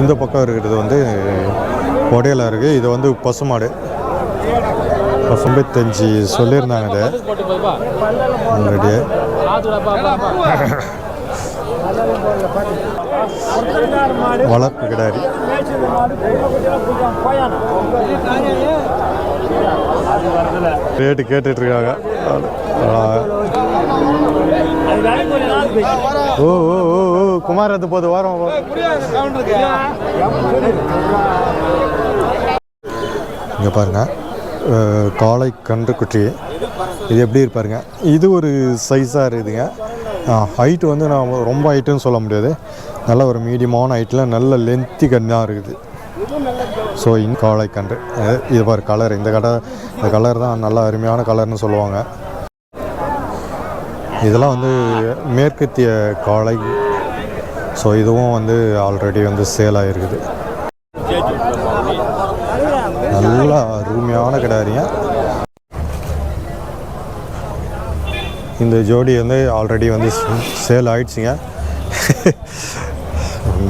இந்த பக்கம் இருக்கிறது வந்து கொடையில் இருக்குது இது வந்து பசுமாடு பசும்பத்தஞ்சு சொல்லியிருந்தாங்க இது. வளர்ப்பு கிடாரி. ரேட்டு கேட்டுட்டு இருக்காங்க ஓ ஓ ஓ. குமார் அது போது வாரம் இங்கே பாருங்க. அஹ், காளை கன்று குட்டி இது எப்படி இருப்பாருங்க இது ஒரு சைஸாக இருக்குதுங்க. ஹைட்டு வந்து நான் ரொம்ப ஹைட்டுன்னு சொல்ல முடியாது. நல்ல ஒரு மீடியமான ஹைட்டில் நல்ல லென்த்தி கன்னாக இருக்குது. ஸோ இன் காளை கன்று. இது பாரு கலர் இந்த கடை இந்த கலர் தான் நல்ல அருமையான கலர்னு சொல்லுவாங்க. இதெல்லாம் வந்து மேற்கத்திய காளை ஸோ இதுவும் வந்து ஆல்ரெடி வந்து சேல் ஆகிருக்குது நல்லா அருமையான கிடாரிங்க. இந்த ஜோடி வந்து ஆல்ரெடி வந்து சேல் ஆயிடுச்சுங்க.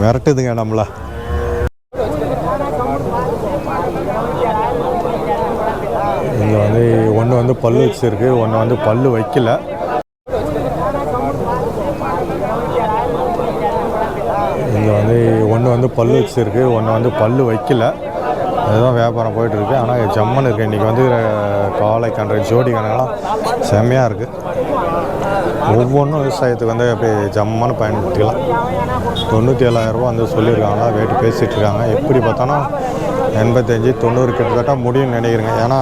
மிரட்டுதுங்க நம்மள. இங்கே வந்து ஒன்று வந்து பல்லு வச்சுருக்கு ஒன்று வந்து பல்லு வைக்கல இங்கே வந்து ஒன்று வந்து பல்லு ஒன்று வந்து பல்லு வைக்கல. அதுதான் வியாபாரம் போயிட்டுருக்கு. ஆனால் ஜம்மன் இருக்குது இன்றைக்கி வந்து காலை கன்று ஜோடி கணக்கெல்லாம் செம்மையாக இருக்குது ஒவ்வொன்றும் விவசாயத்துக்கு வந்து அப்படியே ஜம்மன்னு பயன்படுத்திக்கலாம். தொண்ணூற்றி ஏழாயிரரூபா வந்து சொல்லியிருக்காங்களா ரேட்டு பேசிகிட்டு இருக்காங்க. எப்படி பார்த்தோன்னா எண்பத்தஞ்சு தொண்ணூறு கிட்டத்தட்ட முடியும்னு நினைக்கிறேங்க. ஏன்னா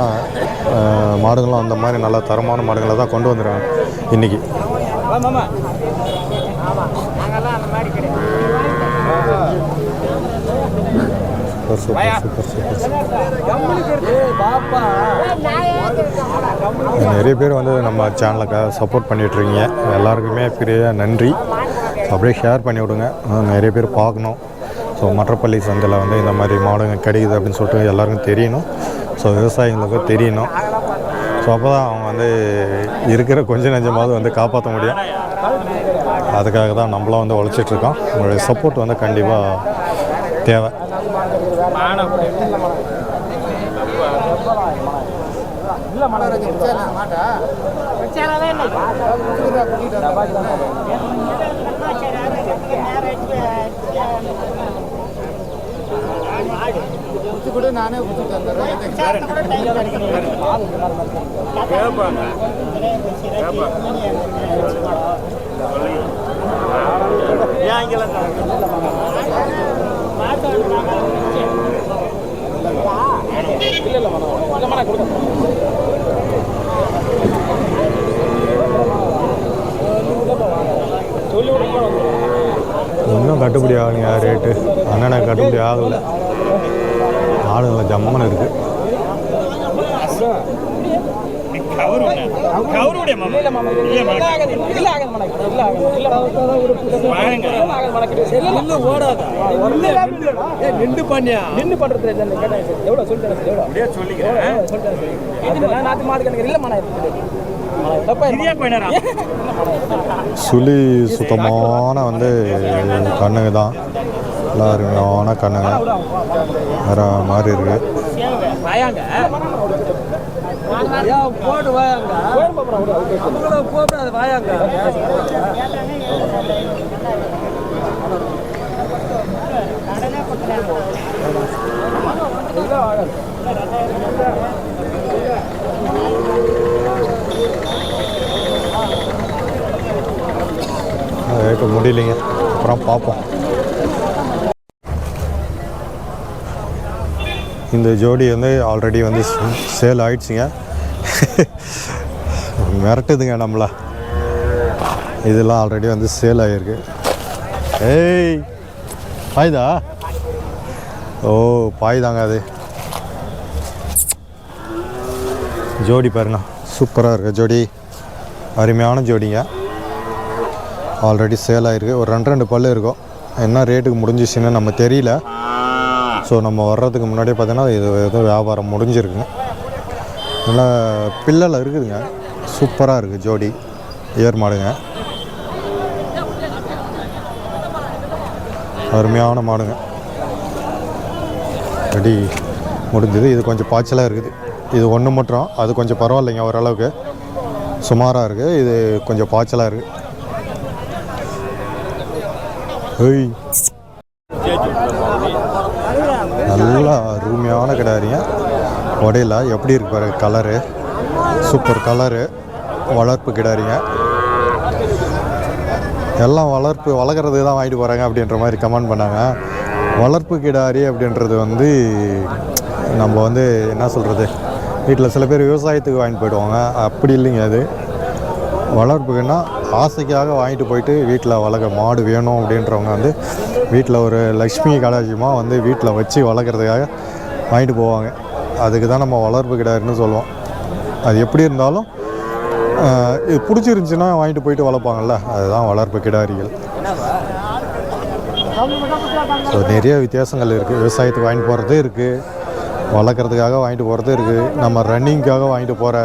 மாடுகளும் அந்த மாதிரி நல்ல தரமான மாடுகளை தான் கொண்டு வந்துடுறாங்க இன்றைக்கி சூப்பர் சூப்பர் சூப்பர் சூப்பர் நிறைய பேர் வந்து நம்ம சேனலுக்கு சப்போர்ட் பண்ணிகிட்ருக்கீங்க எல்லாருக்குமே பெரிய நன்றி. அப்படியே ஷேர் பண்ணி விடுங்க. இன்னும் நிறைய பேர் பார்க்கணும். ஸோ மற்றப்பள்ளி சந்தையில் வந்து இந்த மாதிரி மாடுங்க கிடைக்குது அப்படின்னு சொல்லிட்டு எல்லாருக்கும் தெரியணும். ஸோ விவசாயிகளுக்கு தெரியணும். ஸோ அப்போ தான் அவங்க வந்து இருக்கிற கொஞ்ச நஞ்சமாவது வந்து காப்பாற்ற முடியும். அதுக்காக தான் நம்மளாம் வந்து உழைச்சிட்ருக்கோம் உங்களுடைய சப்போர்ட் வந்து கண்டிப்பாக தேவை. இன்னும் நின்று பண்ணியா நின்று பண்றது சொல்லிட்டேன் சொல்லிக்கிறேன் நாட்டு மாடு கணக்கு சுழி சுத்தமான வந்து கண்ணுங்க தான். எல்லாருமான கண்ணுங்க வேற மாதிரி இருக்கு. போட்டு வாயாங்க. போட்டு வாயாங்க. ரேட்டு முடியலைங்க. அப்புறம் பார்ப்போம். இந்த ஜோடி வந்து ஆல்ரெடி வந்து சேல் ஆயிடுச்சுங்க. மிரட்டுதுங்க நம்மளா. இதெல்லாம் ஆல்ரெடி வந்து சேல் ஆகிருக்கு ஏய் பாய்தா? ஓ பாய் தாங்க அது. ஜோடி பாருங்க. சூப்பராக இருக்கு ஜோடி. அருமையான ஜோடிங்க. ஆல்ரெடி சேல் ஆகிருக்கு ஒரு ரெண்டு ரெண்டு பல்லு இருக்கும். என்ன ரேட்டுக்கு முடிஞ்சிச்சுன்னு நம்ம தெரியல. ஸோ நம்ம வர்றதுக்கு முன்னாடியே பார்த்தீங்கன்னா இது எதுவும் வியாபாரம் முடிஞ்சிருக்குங்க. நல்லா பில்லல இருக்குதுங்க. சூப்பராக இருக்குது ஜோடி. ஏர் மாடுங்க. அருமையான மாடுங்க. அடி முடிஞ்சது. இது கொஞ்சம் பாய்ச்சலாக இருக்குது. இது ஒன்று மட்டும். அது கொஞ்சம் பரவாயில்லைங்க ஓரளவுக்கு. சுமாராக இருக்குது இது கொஞ்சம் பாய்ச்சலாக இருக்குது ஹெய் நல்லா அருமையான கிடாரிங்க. உடையில எப்படி இருக்கு பாரு கலரு சூப்பர் கலரு வளர்ப்பு கிடாரிங்க. எல்லாம் வளர்ப்பு வளர்க்குறது தான் வாங்கிட்டு போகிறாங்க அப்படின்ற மாதிரி கமெண்ட் பண்ணாங்க. வளர்ப்பு கிடாரி அப்படின்றது வந்து நம்ம வந்து என்ன சொல்கிறது வீட்டில் சில பேர் விவசாயத்துக்கு வாங்கிட்டு போயிடுவாங்க. அப்படி இல்லைங்க அது. வளர்ப்புக்குன்னா ஆசைக்காக வாங்கிட்டு போயிட்டு வீட்டில் வளர்க்க மாடு வேணும் அப்படின்றவங்க வந்து வீட்டில் ஒரு லக்ஷ்மி கடாட்சியமாக வந்து வீட்டில் வச்சு வளர்க்குறதுக்காக வாங்கிட்டு போவாங்க. அதுக்கு தான் நம்ம வளர்ப்பு கிடாருன்னு சொல்லுவோம். அது எப்படி இருந்தாலும் இது பிடிச்சிருந்துச்சின்னா வாங்கிட்டு போயிட்டு வளர்ப்பாங்கல்ல அதுதான் வளர்ப்பு கிடாரிகள். ஸோ நிறைய வித்தியாசங்கள் இருக்குது விவசாயத்துக்கு வாங்கிட்டு போகிறது இருக்குது வளர்க்குறதுக்காக வாங்கிட்டு போகிறது இருக்குது நம்ம ரன்னிங்க்காக வாங்கிட்டு போகிற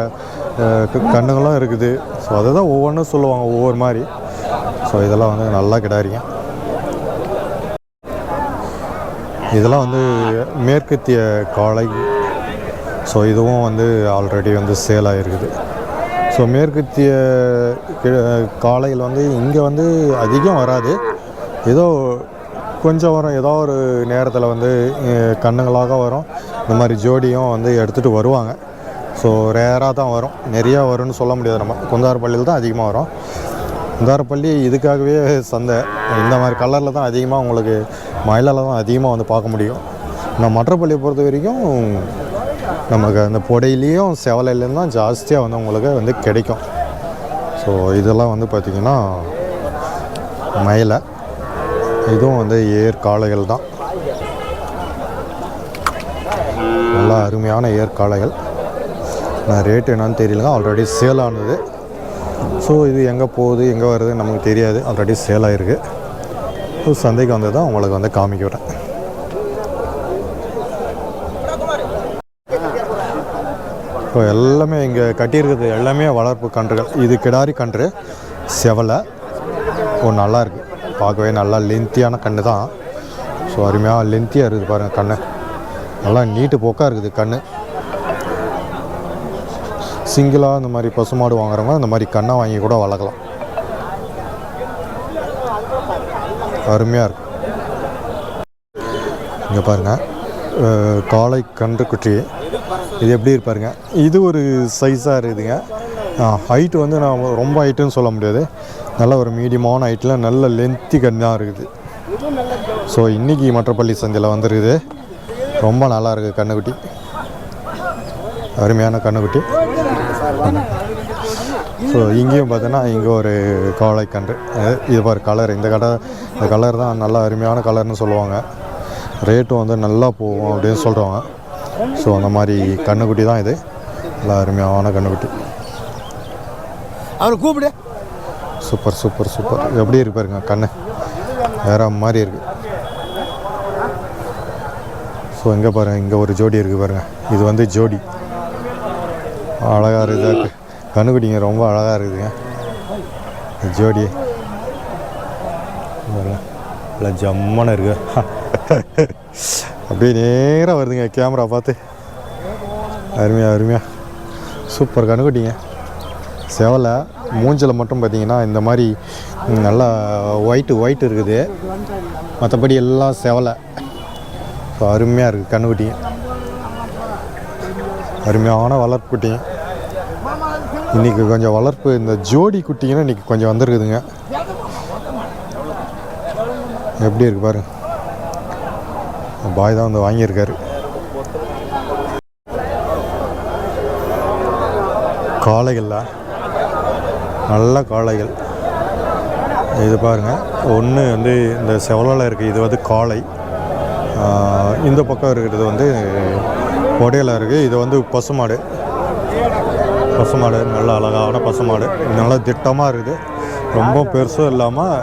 கண்ணுங்களும் இருக்குது. ஸோ அதை தான் ஒவ்வொன்றும் சொல்லுவாங்க ஒவ்வொரு மாதிரி. ஸோ இதெல்லாம் வந்து நல்லா கிடாரிங்க. இதெல்லாம் வந்து மேற்கத்திய காளை ஸோ இதுவும் வந்து ஆல்ரெடி வந்து சேல் ஆகிருக்குது ஸோ மேற்கத்திய கி- காளைகள் வந்து இங்கே வந்து அதிகம் வராது. ஏதோ கொஞ்சம் வரும். ஏதோ ஒரு நேரத்தில் வந்து கண்ணுங்களாக வரும். இந்த மாதிரி ஜோடியும் வந்து எடுத்துகிட்டு வருவாங்க. ஸோ ரேராக தான் வரும். நிறையா வரும்னு சொல்ல முடியாது நம்ம. குந்தாரப்பள்ளியில் தான் அதிகமாக வரும். குந்தாரப்பள்ளி இதுக்காகவே சந்தை. இந்த மாதிரி கலரில் தான் அதிகமாக உங்களுக்கு மயிலால் தான் அதிகமாக வந்து பார்க்க முடியும். நான் மற்றப்பள்ளியை பொறுத்த வரைக்கும் நமக்கு அந்த புடையிலையும் செவலையிலையும் தான் ஜாஸ்தியாக வந்து உங்களுக்கு வந்து கிடைக்கும். ஸோ இதெல்லாம் வந்து பார்த்திங்கன்னா மயிலை. இதுவும் வந்து ஏர் காளைகள் தான். நல்லா அருமையான ஏர் காளைகள் நான் ரேட்டு என்னன்னு தெரியல ஆல்ரெடி சேல் ஆனது. ஸோ இது எங்கே போகுது எங்கே வருது நமக்கு தெரியாது. ஆல்ரெடி சேல் ஆகிருக்கு ஸோ சந்தைக்கு வந்து தான் உங்களுக்கு வந்து காமிக்கிறேன். இப்போ எல்லாமே இங்கே கட்டியிருக்கிறது எல்லாமே வளர்ப்பு கன்றுகள். இது கிடாரி கன்று. செவலை. ஓ நல்லா இருக்குது பார்க்கவே நல்லா லென்த்தியான கன்று தான். ஸோ அருமையாக லென்த்தியாக இருக்குது பாருங்கள் கண்ணு. நல்லா நீட்டு போக்காக இருக்குது கண்ணு. சிங்கிளாக இந்த மாதிரி பசுமாடு வாங்குறவங்க இந்த மாதிரி கண்ணை வாங்கி கூட வளர்க்கலாம். அருமையாக இருக்கு. இங்கே பாருங்கள் காளை கன்று குட்டி. இது எப்படி இருப்பாருங்க? இது ஒரு சைஸாக இருக்குதுங்க. ஹைட்டு வந்து நான் ரொம்ப ஹைட்டுன்னு சொல்ல முடியாது. நல்ல ஒரு மீடியமான ஹைட்டில் நல்ல லென்த்தி கண்ணாக இருக்குது. ஸோ இன்றைக்கி மற்றப்பள்ளி சந்தையில் வந்துருக்குது. ரொம்ப நல்லா இருக்குது கண்ணுக்குட்டி. அருமையான கண்ணுக்குட்டி. ஸோ இங்கேயும் பார்த்தீங்கன்னா இங்கே ஒரு காளை கன்று இது பாரு கலர் இந்த கடை இந்த கலர் தான் நல்லா அருமையான கலர்னு சொல்லுவாங்க. ரேட்டும் வந்து நல்லா போகும் அப்படின்னு சொல்கிறவங்க ஸோ அந்த மாதிரி கண்ணுக்குட்டி தான் இது. நல்லா அருமையான கண்ணுக்குட்டி. அவரை கூப்பிடு. சூப்பர் சூப்பர் சூப்பர் எப்படி இருக்கு பாருங்க கண்ணு. வேற மாதிரி இருக்கு. ஸோ இங்கே பாருங்க இங்கே ஒரு ஜோடி இருக்குது பாருங்க. இது வந்து ஜோடி. அழகாக இருக்குது கண்ணுக்குட்டிங்க ரொம்ப அழகாக இருக்குதுங்க. ஜோடி. பாருங்க. நல்லா ஜம்மன இருக்கு. அப்படியே நேராக வருதுங்க கேமரா பார்த்து. அருமையா அருமையா. சூப்பர் கண்ணுக்குட்டிங்க செவலை மூஞ்சில் மட்டும் பார்த்தீங்கன்னா இந்த மாதிரி நல்லா ஒயிட்டு ஒயிட் இருக்குது. மற்றபடி எல்லாம் செவலை. ஸோ அருமையாக இருக்குது கண்ணுக்குட்டிங்க அருமையான வளர்ப்பு குட்டிங்க. இன்றைக்கி கொஞ்சம் வளர்ப்பு இந்த ஜோடி குட்டிங்கன்னா இன்றைக்கி கொஞ்சம் வந்திருக்குதுங்க. எப்படி இருக்குது பாருங்கள் பாய் தான் வந்து வாங்கியிருக்காரு. காளைகள்ல. நல்ல காளைகள். இது பாருங்கள் ஒன்று வந்து இந்த செவலால் இருக்குது இது வந்து காளை. இந்த பக்கம் இருக்கிறது வந்து உடையில இருக்குது இது வந்து பசுமாடு பசுமாடு நல்ல அழகான பசுமாடு இது நல்லா திட்டமாக இருக்குது. ரொம்ப பெருசும் இல்லாமல்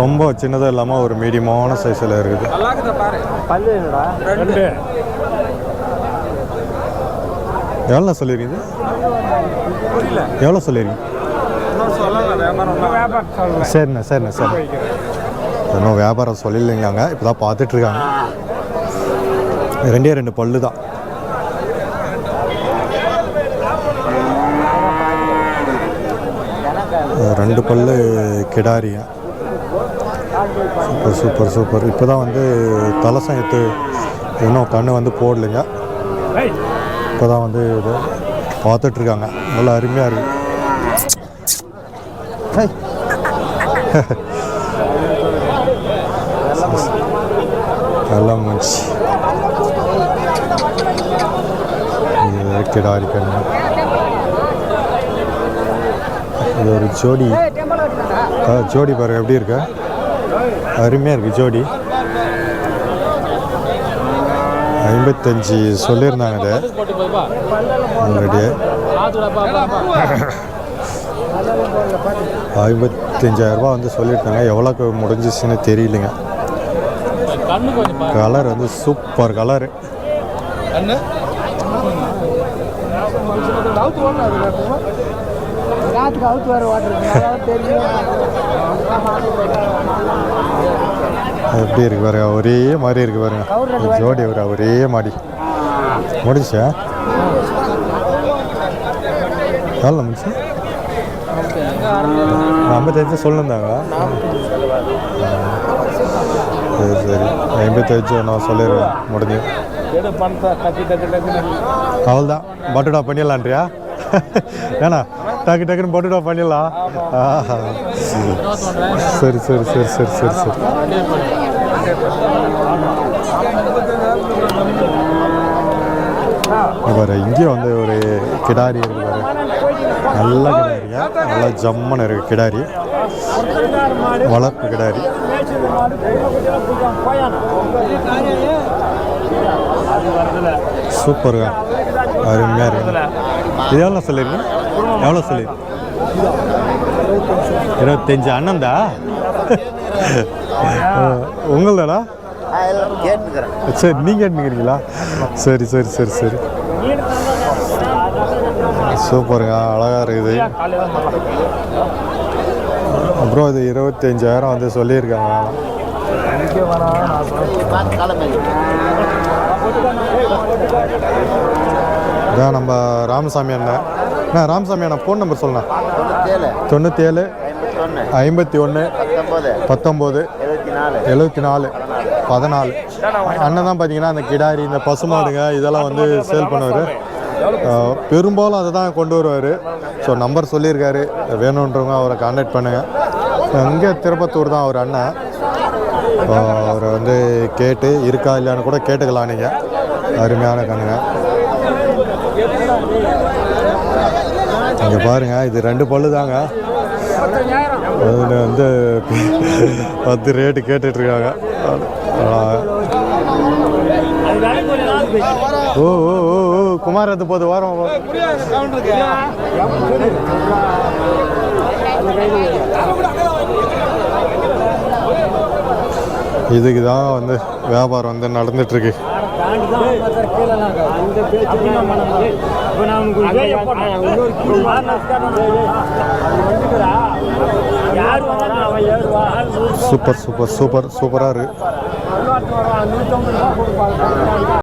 ரொம்ப சின்னதாக இல்லாமல் ஒரு மீடியமான சைஸில் இருக்குது. எவ்வளோ சொல்லியிருக்கீங்க எவ்வளோ சொல்லியிருக்கீங்க சரிண்ணா சரிண்ணா சரி இன்னும் வியாபாரம் சொல்லிடலைங்களாங்க. இப்போ தான் பார்த்துட்ருக்காங்க ரெண்டே ரெண்டு பல்லு தான். ரெண்டு பல்லு கிடாரியா. Super super super. இப்போ தான் வந்து தலசம் எடுத்து இன்னும் கண்ணு வந்து போடலைங்க. இப்போ தான் வந்து இது பார்த்துட்ருக்காங்க. நல்லா அருமையாக இருக்கு. நல்லா முடிச்சு கிடாரி கண்ணு. இது ஒரு ஜோடி. ஆ, ஜோடி பாரு எப்படி இருக்கு? அருமையாக இருக்குது ஜோடி. ஐம்பத்தஞ்சு சொல்லியிருந்தாங்க இது. ஆல்ரெடி ஐம்பத்தஞ்சாயிரரூபா வந்து சொல்லியிருக்காங்க. எவ்வளோக்கு முடிஞ்சிச்சுன்னு தெரியலங்க. கலர் வந்து சூப்பர் கலரு. ராத்துக்கு அவுத்து வர எப்படி இருக்கு பாருங்க. ஒரே மாதிரி இருக்கு பாருங்க. ஜோடி ஒரு ஒரே மாதிரி முடிச்சா எவ்வளோ முடிச்சு ஐம்பத்தஞ்சு சொல்லியிருந்தாங்க சரி சரி. ஐம்பத்தஞ்சு நான் சொல்லிடுவேன் முடிஞ்சு. அவ்வளோதான் பட்டுடா பண்ணிடலான்றியா? ஏண்ணா டக்கு டக்குன்னு பட்டுடா பண்ணிடலாம். சரி சரி சரி சரி சரி சரி. பாரு இங்கேயும் வந்து ஒரு கிடாரி இருக்கு பாரு. நல்ல கிடாரியா நல்லா ஜம்முன்னு இருக்கு கிடாரி. வளர்ப்பு கிடாரி. சூப்பருங்க. அருமையாக இருக்கு. இது எவ்வளோ எவ்வளோ சொல்லி? இருபத்தஞ்சு அண்ணன்தா உங்களதாடா சரி நீங்கள் எடுத்துக்கிறீங்களா சரி சரி சரி சரி. சூப்பருங்க அழகாக இருக்குது. அப்புறம் இது இருபத்தஞ்சாயிரம் வந்து சொல்லியிருக்காங்க. இதான் நம்ம ராமசாமி அண்ணன். அண்ணா ராமசாமி அண்ணா ஃபோன் நம்பர் சொல்லண்ணா தொண்ணூற்றி ஏழு ஐம்பத்தி ஒன்று பத்தொம்போது. எழுபத்தி நாலு பதினாலு. அண்ணன் தான் பார்த்தீங்கன்னா அந்த கிடாரி இந்த பசுமாடுங்க இதெல்லாம் வந்து சேல் பண்ணுவார். பெரும்பாலும் அதை தான் கொண்டு வருவார். ஸோ நம்பர் சொல்லியிருக்காரு. வேணுன்றவங்க அவரை கான்டாக்ட் பண்ணுங்கள் இங்கே திருப்பத்தூர் தான் அவர் அண்ணன். அவரை வந்து கேட்டு இருக்கா இல்லையான்னு கூட கேட்டுக்கலாம் நீங்கள் அருமையான கண்ணுங்க. இங்கே பாருங்க இது ரெண்டு பல்லு தாங்க அதில் வந்து பத்து ரேட்டு கேட்டுட்ருக்காங்க. ஓ ஓ ஓ ஓ குமார் அது போது வாரம் இதுக்கு தான் வந்து வியாபாரம் வந்து நடந்துட்டுருக்கு சூப்பர் சூப்பர் சூப்பர் சூப்பராக இருக்குது